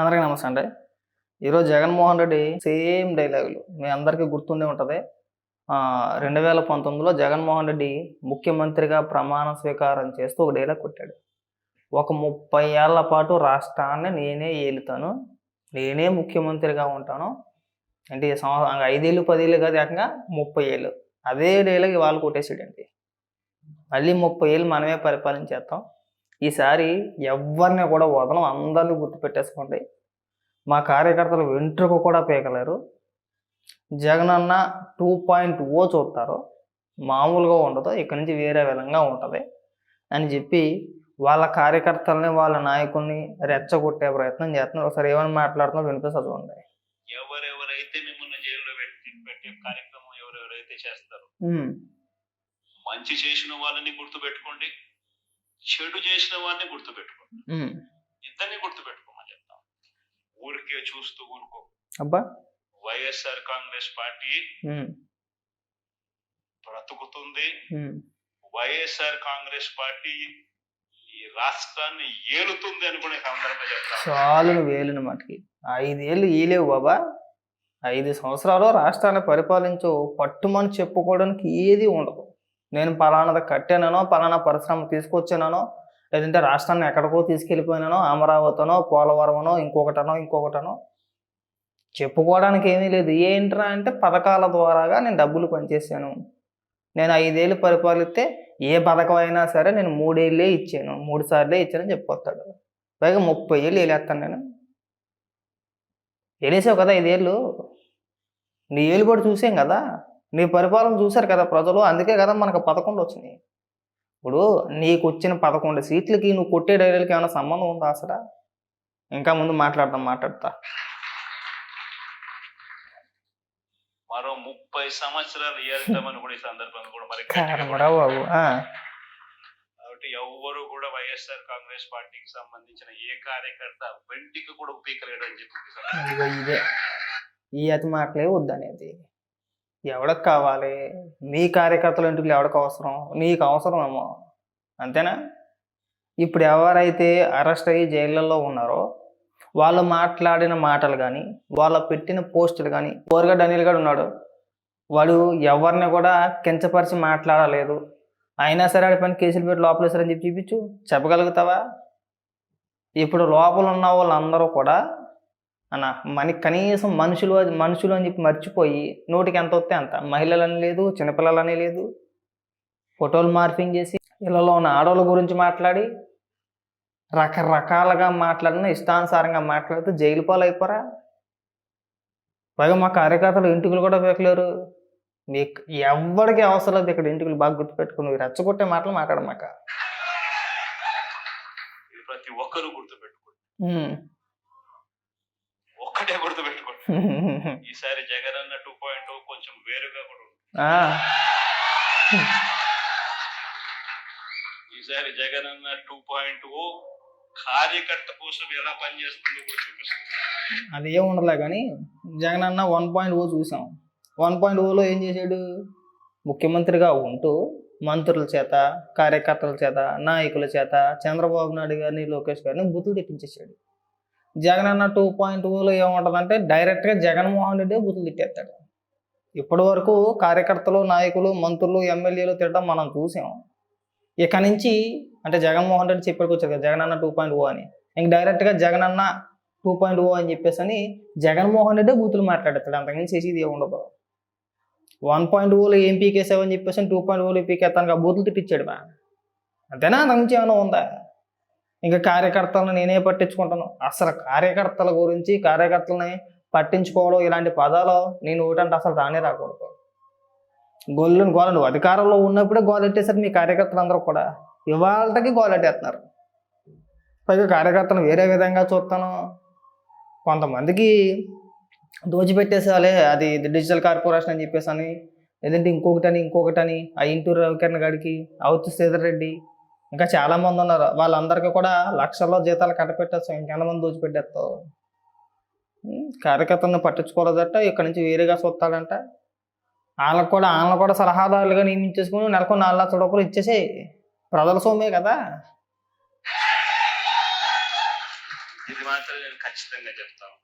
అందరికీ నమస్తే అండి. ఈరోజు జగన్మోహన్ రెడ్డి సేమ్ డైలాగులు మీ అందరికీ గుర్తుండే ఉంటుంది. రెండు వేల పంతొమ్మిదిలో జగన్మోహన్ రెడ్డి ముఖ్యమంత్రిగా ప్రమాణ స్వీకారం చేస్తూ ఒక డైలాగ్ కొట్టాడు. ఒక ముప్పై ఏళ్ళ పాటు రాష్ట్రాన్ని నేనే ఏలుతాను నేనే ముఖ్యమంత్రిగా ఉంటాను. అంటే సంవత్సరం ఐదేళ్ళు పదేళ్ళు కాదు ఏకంగా ముప్పై ఏళ్ళు. అదే డైలాగ్ ఇవాళ కొట్టేసాడండి. మళ్ళీ ముప్పై ఏళ్ళు మనమే పరిపాలించేస్తాం ఈసారి ఎవరిని కూడా వదలం అందరినీ గుర్తుపెట్టేసుకోండి మా కార్యకర్తలు వెంట్రుక కూడా పీకలేరు. జగన్ అన్న టూ పాయింట్ ఓ చూస్తారు. మామూలుగా ఉండదు ఇక్కడ నుంచి వేరే విధంగా ఉంటుంది అని చెప్పి వాళ్ళ కార్యకర్తల్ని వాళ్ళ నాయకుల్ని రెచ్చగొట్టే ప్రయత్నం చేస్తున్నారు. ఒకసారి ఏమని మాట్లాడుతున్నా వినిపిస్తుంది చూడండి. ఎవరెవరైతే మిమ్మల్ని జైల్లో పెట్టి కార్యక్రమం ఎవరెవరైతే చేస్తారో మంచి చేసిన వాళ్ళని గుర్తుపెట్టుకోండి చెడు చేసిన వారిని గుర్తుపెట్టుకోండి ఉమ్. ఇద్దరిని గుర్తుపెట్టుకోమని చెప్తాం. ఊరికే చూస్తూ ఊరుకో. అబ్బా. వైఎస్ఆర్ కాంగ్రెస్ పార్టీ బ్రతుకుతుంది. వైఎస్ఆర్ కాంగ్రెస్ పార్టీ ఈ రాష్ట్రాన్ని ఏలుతుంది అని కూడా సందర్భంగా చెప్తాం. చాలును వేలును మటుకి. ఐదేళ్ళు ఈలేవు బాబా. ఐదు సంవత్సరాలు రాష్ట్రాన్ని పరిపాలించు పట్టుమని చెప్పుకోవడానికి ఏది ఉండదు. నేను పలానాది కట్టానో పలానా పరిశ్రమ తీసుకొచ్చానో లేదంటే రాష్ట్రాన్ని ఎక్కడికో తీసుకెళ్ళిపోయినానో అమరావతినో పోలవరమనో ఇంకొకటనో ఇంకొకటనో చెప్పుకోవడానికి ఏమీ లేదు. ఏంట్రా అంటే పథకాల ద్వారాగా నేను డబ్బులు పనిచేశాను. నేను ఐదేళ్ళు పరిపాలిస్తే ఏ పథకం అయినా సరే నేను మూడేళ్ళే ఇచ్చాను. మూడు సార్లే ఇచ్చానని చెప్పొస్తాడు. పైగా ముప్పై ఏళ్ళు వేలేస్తాను నేను. వేలేసావు కదా ఐదేళ్ళు? నీ ఏళ్ళు కూడా చూసాం కదా? నీ పరిపాలన చూశారు కదా ప్రజలు అందుకే కదా మనకు పదకొండు వచ్చినాయి. ఇప్పుడు నీకు వచ్చిన పదకొండు సీట్లకి నువ్వు కొట్టే డైరీలకి ఏమైనా సంబంధం ఉందా అసలు? ఇంకా ముందు మాట్లాడతాం మాట్లాడతా. మరో ముప్పై సంవత్సరాలు ఏళ్తామని కూడా ఈ సందర్భంగా కూడా మరి బాబు కాబట్టి ఎవ్వరు కూడా వైఎస్ఆర్ కాంగ్రెస్ పార్టీకి సంబంధించిన ఏ కార్యకర్త వెంటికి కూడా ఉపయోగలేడు అని చెప్పి ఇదే. ఈ అతి మాటలే వద్దనేది. ఎవడికి కావాలి? నీ కార్యకర్తల ఇంటికి ఎవడికి అవసరం? నీకు అవసరమేమో. అంతేనా? ఇప్పుడు ఎవరైతే అరెస్ట్ అయ్యి జైళ్ళల్లో ఉన్నారో వాళ్ళు మాట్లాడిన మాటలు కానీ వాళ్ళ పెట్టిన పోస్టులు కానీ కోరగడ్డ అనిల్ గారు ఉన్నాడు. వాడు ఎవరిని కూడా కించపరిచి మాట్లాడలేదు. అయినా సరే ఆడి పని కేసులు పెట్టి లోపలేసారని చెప్పి చూపించు. చెప్పగలుగుతావా? ఇప్పుడు లోపల ఉన్న వాళ్ళందరూ కూడా అన్న మనకి కనీసం మనుషులు మనుషులు అని చెప్పి మర్చిపోయి నోటికి ఎంత వస్తే అంత. మహిళలని లేదు చిన్నపిల్లలని లేదు. ఫోటోలు మార్పింగ్ చేసి ఇళ్ళలో ఉన్న ఆడవాళ్ళ గురించి మాట్లాడి రకరకాలుగా మాట్లాడిన ఇష్టానుసారంగా మాట్లాడితే జైలు పాలు అయిపోరా పైగా మా కార్యకర్తలు ఇంటికలు కూడా పెక్కలేరు మీకు ఎవరికి అవసరం లేదు ఇక్కడ ఇంటికలు బాగా గుర్తుపెట్టుకుని రెచ్చగొట్టే మాటలు మాట్లాడమాక. ప్రతి ఒక్కరూ గుర్తుపెట్టుకోండి. ఒక్కటే గుర్తుపెట్టుకోండి. ఈసారి జగన్ అన్న టూ పాయింట్ కొంచెం వేరుగా కూడా ఈసారి జగన్ అన్న టూ పాయింట్ కార్యకర్త కోసం ఎలా పనిచేస్తుందో కూడా చూపిస్తుంది. అది ఏం ఉండలే కానీ జగన్ అన్న వన్ పాయింట్ ఓ చూసాం వన్ పాయింట్ ఓలో ఏం చేశాడు ముఖ్యమంత్రిగా ఉంటూ మంత్రుల చేత కార్యకర్తల చేత నాయకుల చేత చంద్రబాబు నాయుడు గారిని లోకేష్ గారిని బుతులు తిట్టించేసాడు జగన్ అన్న టూ పాయింట్ ఓలో oh ఏముంటుందంటే డైరెక్ట్గా జగన్మోహన్ రెడ్డి బుతులు తిట్టేస్తాడు. ఇప్పటి వరకు కార్యకర్తలు నాయకులు మంత్రులు ఎమ్మెల్యేలు తిట్టడం మనం చూసాం. ఇక నుంచి అంటే జగన్మోహన్ రెడ్డి చెప్పాడుకొచ్చారు కదా జగన్ అన్న టూ పాయింట్ ఓ అని. ఇంక డైరెక్ట్గా జగన్ అన్న టూ పాయింట్ ఓ అని చెప్పేసి అని జగన్మోహన్ రెడ్డి బూతులు మాట్లాడతాడు అంతకుమించి చేసేది ఏమి ఉండదు. వన్ పాయింట్ ఓలో ఏం పీకేసావని చెప్పేసి టూ పాయింట్ ఓలో oh పీకేస్తాను ఆ బూతులు తిట్టించాడు బా అంతేనా? అంతకుమించి ఏమైనా ఉందా? ఇంకా కార్యకర్తలను నేనే పట్టించుకుంటాను. అసలు కార్యకర్తల గురించి కార్యకర్తలని పట్టించుకోవడం ఇలాంటి పదాలు నేను ఒకటంటే అసలు రానే రాకూడదు. గొల్లుని గోల నువ్వు అధికారంలో ఉన్నప్పుడే గోలెట్టేసారు మీ కార్యకర్తలు అందరూ కూడా. ఇవాళకి గోలెట్టేస్తున్నారు పైగా కార్యకర్తలు వేరే విధంగా చూస్తాను. కొంతమందికి దోచిపెట్టేసాలే అది డిజిటల్ కార్పొరేషన్ అని చెప్పేసి అని లేదంటే ఇంకొకటని ఇంకొకటని ఆ ఇంటూరు రవికిరణ్ గారికి అవుతు శ్రీధర్ రెడ్డి ఇంకా చాలా మంది ఉన్నారు. వాళ్ళందరికీ కూడా లక్షల్లో జీతాలు కట్టపెట్టేస్తాం ఇంకెంతమంది దోచిపెట్టేస్తావు? కార్యకర్తలను పట్టించుకోలేదట ఇక్కడ నుంచి వేరేగా చూస్తాడంట. వాళ్ళకు కూడా వాళ్ళని కూడా సలహాదారులుగా నియమించేసుకుని నెలకు నాలుగు లక్షల రూపాయలు ఇచ్చేసి ప్రజల సొమ్మే కదా. ఇది మాత్రం నేను ఖచ్చితంగా చెప్తాను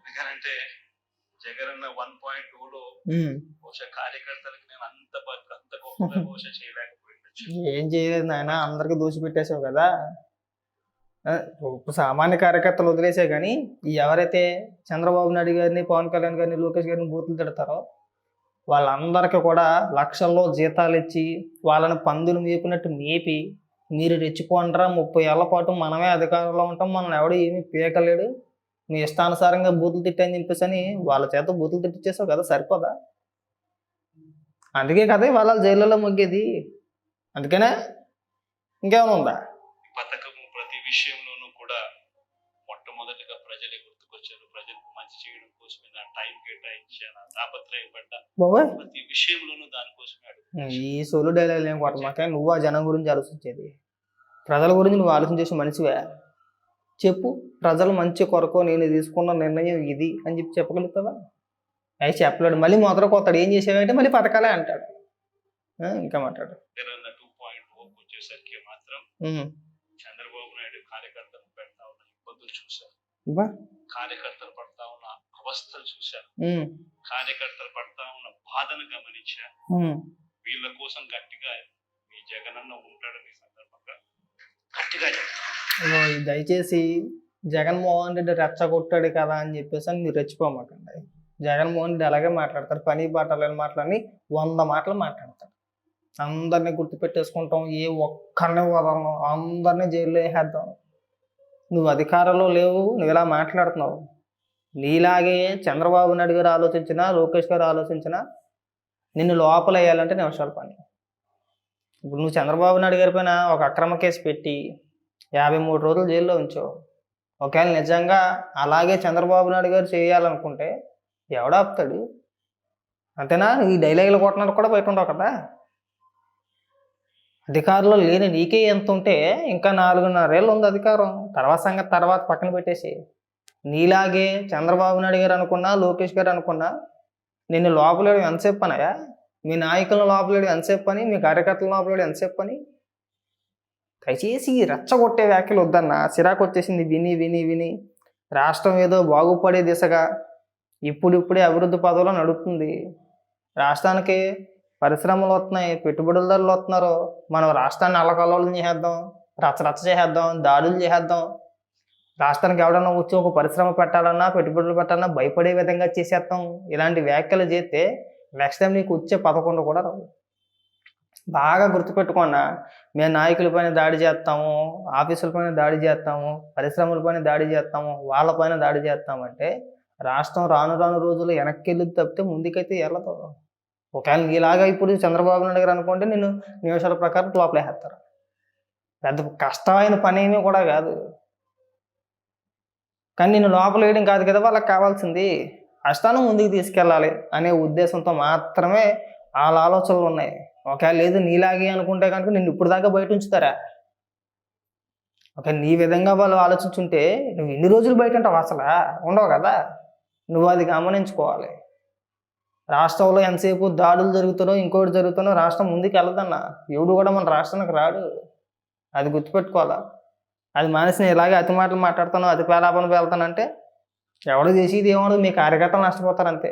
ఎందుకంటే జగన్ వన్ పాయింట్ టూ లో ఉమ్. బహుశా కార్యకర్తలకు నేను అంత అంత గొప్పగా బహుశా చేయలేకపోయిండొచ్చు ఏం చేయలేదు నాయన అందరికి దూసి పెట్టేశావు కదా. సామాన్య కార్యకర్తలు వదిలేసే కానీ ఎవరైతే చంద్రబాబు నాయుడు గారిని పవన్ కళ్యాణ్ గారిని లోకేష్ గారిని బూతులు తిడతారో వాళ్ళందరికీ కూడా లక్షల్లో జీతాలు ఇచ్చి వాళ్ళని పందులు మేపినట్టు మేపి మీరు రెచ్చిపోంటారా ముప్పై ఏళ్ళ పాటు మనమే అధికారంలో ఉంటాం మనం ఎవడు ఏమీ పీకలేడు మీ ఇష్టానుసారంగా బూతులు తిట్టని చెప్పేసి అని వాళ్ళ చేత బూతులు తిట్టించేసావు కదా సరిపోదా? అందుకే కదా వాళ్ళ జైల్లో మొగ్గేది. అందుకనే ఇంకేమైనా ఉందా? ఈ పథకము ప్రతి విషయంలోనూ కూడా మొట్టమొదటిగా ప్రజలే గుర్తుకొచ్చారు. ప్రజలకు మంచి చేయడం కోసమే నా టైం కేటాయించాను తాపత్రయపడ్డా బాబాయ్! ప్రతి విషయంలోనూ దానికోసమే అడుగు ఈ సోలు డైలాగ్ ఏం కొట్టమాక? నువ్వు ఆ జనం గురించి ఆలోచించేది. ప్రజల గురించి నువ్వు ఆలోచించేసి మనిషివే. చెప్పు ప్రజల మంచి కొరకు నేను తీసుకున్న నిర్ణయం ఇది అని చెప్పి చెప్పగలుగుతావా? అవి చెప్పలేడు. మళ్ళీ మొదలు కొత్తాడు ఏం చేసావంటే మళ్ళీ పథకాలే అంటాడు. ఇంకా మాట్లాడు జగన్ టూ పాయింట్ ఓకి వచ్చేసరికి మాత్రం. చంద్రబాబు నాయుడు కార్యకర్తలు పెడతా ఉన్న ఇబ్బందులు చూశారు కార్యకర్తలు పడతా ఉన్న అవస్థలు చూశారు. కార్యకర్తలు పడతా ఉన్న బాధను గమనించా ఉమ్. వీళ్ళ కోసం గట్టిగా మీ జగనన్న ఉంటాడని సందర్భంగా గట్టిగా దయచేసి జగన్మోహన్ రెడ్డి రెచ్చగొట్టాడు కదా అని చెప్పేసి అని మీరు రెచ్చిపోమాకండి. జగన్మోహన్ రెడ్డి అలాగే మాట్లాడతారు. పని బాటలని మాటలని వంద మాటలు మాట్లాడతారు. అందరినీ గుర్తుపెట్టేసుకుంటాం ఏ ఒక్కరిని వదలను అందరినీ జైల్లో వేసేద్దాం. నువ్వు అధికారంలో లేవు నువ్వు ఇలా మాట్లాడుతున్నావు. నీలాగే చంద్రబాబు నాయుడు గారు ఆలోచించినా లోకేష్ గారు ఆలోచించినా నిన్ను లోపల వేయాలంటే నిమిషాల పని ఇప్పుడు నువ్వు చంద్రబాబు నాయుడు గారి పైన ఒక అక్రమ కేసు పెట్టి యాభై మూడు రోజులు జైల్లో ఉంచావు. ఒకవేళ నిజంగా అలాగే చంద్రబాబు నాయుడు గారు చేయాలనుకుంటే ఎవడాపుతాడు అంతేనా? ఈ డైలాగులు కొట్టినట్టు కూడా బయట ఉండవు కదా? అధికారంలో లేని నీకే ఎంత ఉంటే ఇంకా నాలుగున్నరేళ్ళు ఉంది అధికారం. తర్వాత సంగతి తర్వాత పక్కన పెట్టేసి. నీలాగే చంద్రబాబు నాయుడు గారు అనుకున్నా లోకేష్ గారు అనుకున్నా నిన్ను లోపలేడు ఎంతసేపు పనయా మీ నాయకులను లోపలేడు ఎంతసేపు పని మీ కార్యకర్తల లోపలేడు ఎంతసేపు పని దయచేసి రెచ్చగొట్టే వ్యాఖ్యలు వద్దన్న. సిరాకు వచ్చేసింది విని విని విని. రాష్ట్రం ఏదో బాగుపడే దిశగా ఇప్పుడిప్పుడే అభివృద్ధి పదవిలో నడుపుతుంది. రాష్ట్రానికి పరిశ్రమలు వస్తున్నాయి పెట్టుబడులదారులు వస్తున్నారు. మనం రాష్ట్రాన్ని అలకలోలం చేసేద్దాం రచ్చ రచ్చ చేసేద్దాం దాడులు చేసేద్దాం. రాష్ట్రానికి ఎవడన్నా వచ్చి ఒక పరిశ్రమ పెట్టాలన్నా పెట్టుబడులు పెట్టాలన్నా భయపడే విధంగా చేసేస్తాం. ఇలాంటి వ్యాఖ్యలు చేస్తే నెక్స్ట్ టైం నీకు వచ్చే పదకొండు కూడా రావు. బాగా గుర్తుపెట్టుకున్నా మేము నాయకులపైన దాడి చేస్తాము ఆఫీసులపైన దాడి చేస్తాము పరిశ్రమలపైన దాడి చేస్తాము వాళ్ళపైన దాడి చేస్తామంటే రాష్ట్రం రాను రాను రోజులు వెనక్కి వెళ్ళి తప్పితే ముందుకైతే వెళ్ళదు ఒకవేళ నీలాగా ఇప్పుడు చంద్రబాబు నాయుడు గారు అనుకుంటే నేను నిమిషాల ప్రకారం లోపలేస్తారు పెద్ద కష్టమైన పని ఏమీ కూడా కాదు. కానీ నేను లోపల వేయడం కాదు కదా వాళ్ళకి కావాల్సింది కష్టాన్ని ముందుకు తీసుకెళ్ళాలి అనే ఉద్దేశంతో మాత్రమే వాళ్ళ ఆలోచనలు ఉన్నాయి. ఒకవేళ లేదు నీలాగే అనుకుంటే కనుక నిన్ను ఇప్పుడు దాకా బయట ఉంచుతారా? ఒక నీ విధంగా వాళ్ళు ఆలోచించుంటే నువ్వు ఎన్ని రోజులు బయట ఉంటావు అసలు? ఉండవు కదా? నువ్వు అది గమనించుకోవాలి. రాష్ట్రంలో ఎంతసేపు దాడులు జరుగుతానో ఇంకోటి జరుగుతానో రాష్ట్రం ముందుకు వెళ్ళదన్న ఎవడు కూడా మన రాష్ట్రానికి రాడు. అది గుర్తుపెట్టుకోవాలా? అది మనిషిని ఇలాగే అతి మాటలు మాట్లాడుతాను అతి పేలాపన వెళ్తానంటే ఎవడు చేసేది ఏమో మీ కార్యకర్తలు నష్టపోతారు అంతే.